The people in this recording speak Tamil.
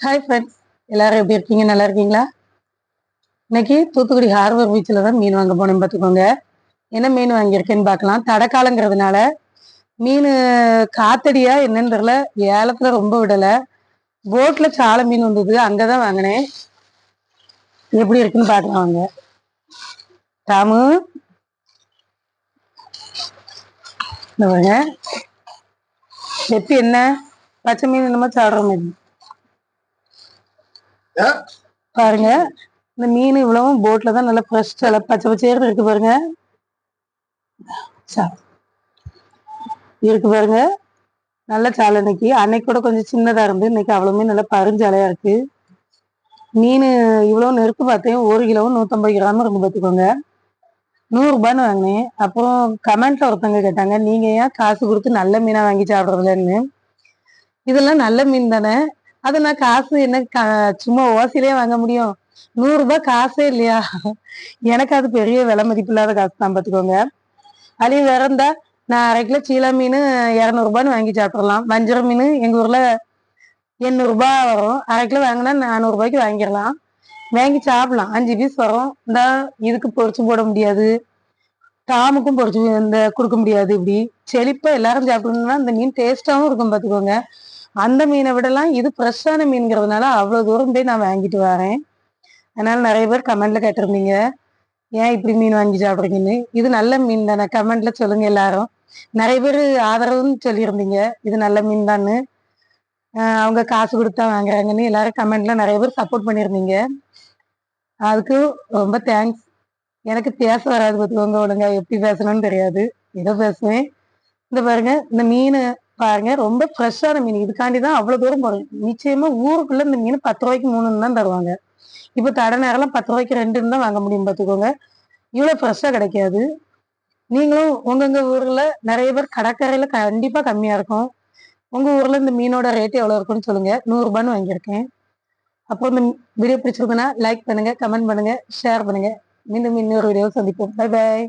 ஹாய் ஃப்ரெண்ட்ஸ் எல்லாரும் எப்படி இருக்கீங்க? நல்லா இருக்கீங்களா? இன்னைக்கு தூத்துக்குடி ஹார்வர் பீச்சில் தான் மீன் வாங்க போனேன் பார்த்துக்கோங்க. என்ன மீன் வாங்கியிருக்கேன்னு பார்க்கலாம். தடைக்காலங்கிறதுனால மீன் காத்தடியா என்னன்னு தெரில ஏலத்துல ரொம்ப விடலை. போட்ல சால மீன் வந்தது. அங்கதான் வாங்கினேன். எப்படி இருக்குன்னு பார்க்கலாம் வாங்க. தாமு இந்த பாருங்க. எப்படி என்ன? பச்சை மீன் என்னமோ சாடுற மீன். பாருங்க இந்த மீன் இவ்வளவும் போட்ல தான் நல்லா ஃப்ரெஷ் சில பச்சை பச்சையாக இருக்கு பாருங்க. சா. இருக்கு பாருங்க. நல்ல சாலை இன்னைக்கு. அன்னைக்கு கூட கொஞ்சம் சின்னதா இருந்து இன்னைக்கு அவ்வளவுமே நல்லா பருஞ்சாலையா இருக்கு. மீன் இவ்வளவு நெருப்பு பார்த்தேன் ஒரு கிலோவும் நூத்தம்பது கிராம் இருக்கு பார்த்துக்கோங்க. நூறுரூபான்னு வாங்கினேன். அப்புறம் கமெண்ட்ல ஒருத்தவங்க கேட்டாங்க நீங்க ஏன் காசு கொடுத்து நல்ல மீனா வாங்கி சாப்பிடுறதுலன்னு? இதெல்லாம் நல்ல மீன் தானே. அது நான் காசு என்ன சும்மா ஓசிலே வாங்க முடியும். நூறு ரூபாய் காசே இல்லையா? எனக்கு அது பெரிய விலை மதிப்பு இல்லாத காசு தான் பார்த்துக்கோங்க. அழிவு வேற இருந்தா நான் அரை கிலோ சீலா மீன் இரநூறுபான்னு வாங்கி சாப்பிடலாம். வஞ்சர மீன் எங்க ஊர்ல எண்ணூறு ரூபாய் வரும். அரை கிலோ வாங்கினா நானூறுபாய்க்கு வாங்கிடலாம். வாங்கி சாப்பிடலாம். அஞ்சு பீஸ் வரும். இந்த இதுக்கு பொறிச்சு போட முடியாது. டாமுக்கும் பொறிச்சு இந்த கொடுக்க முடியாது இப்படி. செழிப்பா எல்லாரும் சாப்பிடணும்னா இந்த மீன் டேஸ்டாவும் இருக்கும் பார்த்துக்கோங்க. அந்த மீனை விடலாம். இது ஃப்ரெஷ்ஷான மீன்கிறதுனால அவ்வளோ தூரம் போய் நான் வாங்கிட்டு வரேன். அதனால நிறைய பேர் கமெண்ட்ல கேட்டிருந்தீங்க. ஏன் இப்படி மீன் வாங்கி சாப்பிட்றீங்கன்னு? இது நல்ல மீன் தானே? கமெண்ட்ல சொல்லுங்க எல்லாரும். நிறைய பேர் ஆதரவுன்னு சொல்லியிருந்தீங்க. இது நல்ல மீன் தான்னு. அவங்க காசு கொடுத்தா வாங்குறாங்கன்னு எல்லாரும் கமெண்ட்ல நிறைய பேர் சப்போர்ட் பண்ணியிருந்தீங்க. அதுக்கு ரொம்ப தேங்க்ஸ் எனக்கு பேச வராது பார்த்துக்கோங்க. ஒழுங்கா எப்படி பேசணும்னு தெரியாது. ஏதோ பேசுவேன். இந்த பாருங்க இந்த மீன் பாருங்க ரொம்ப ஃப்ரெஷ்ஷான மீன். இதுக்காண்டி தான் அவ்வளோ தூரம் போறேன் நிச்சயமா ஊருக்குள்ள இந்த மீன் பத்து ரூபாய்க்கு மூணுன்னு தான் தருவாங்க. இப்போ தடை நேரம்லாம் பத்து ரூபாய்க்கு ரெண்டுன்னு தான் வாங்க முடியும் பார்த்துக்கோங்க இவ்வளோ ஃப்ரெஷ்ஷாக கிடைக்காது. நீங்களும் உங்கங்க ஊரில் நிறைய பேர் கடற்கரையில் கண்டிப்பாக கம்மியாக இருக்கும். உங்கள் ஊரில் இந்த மீனோட ரேட் எவ்வளோ இருக்குன்னு சொல்லுங்கள் நூறுரூபான்னு வாங்கியிருக்கேன். அப்புறம் இந்த வீடியோ பிடிச்சிருக்குன்னா லைக் பண்ணுங்கள் கமெண்ட் பண்ணுங்கள் ஷேர் பண்ணுங்கள் மீண்டும் இன்னொரு வீடியோவை சந்திப்போம். Bye bye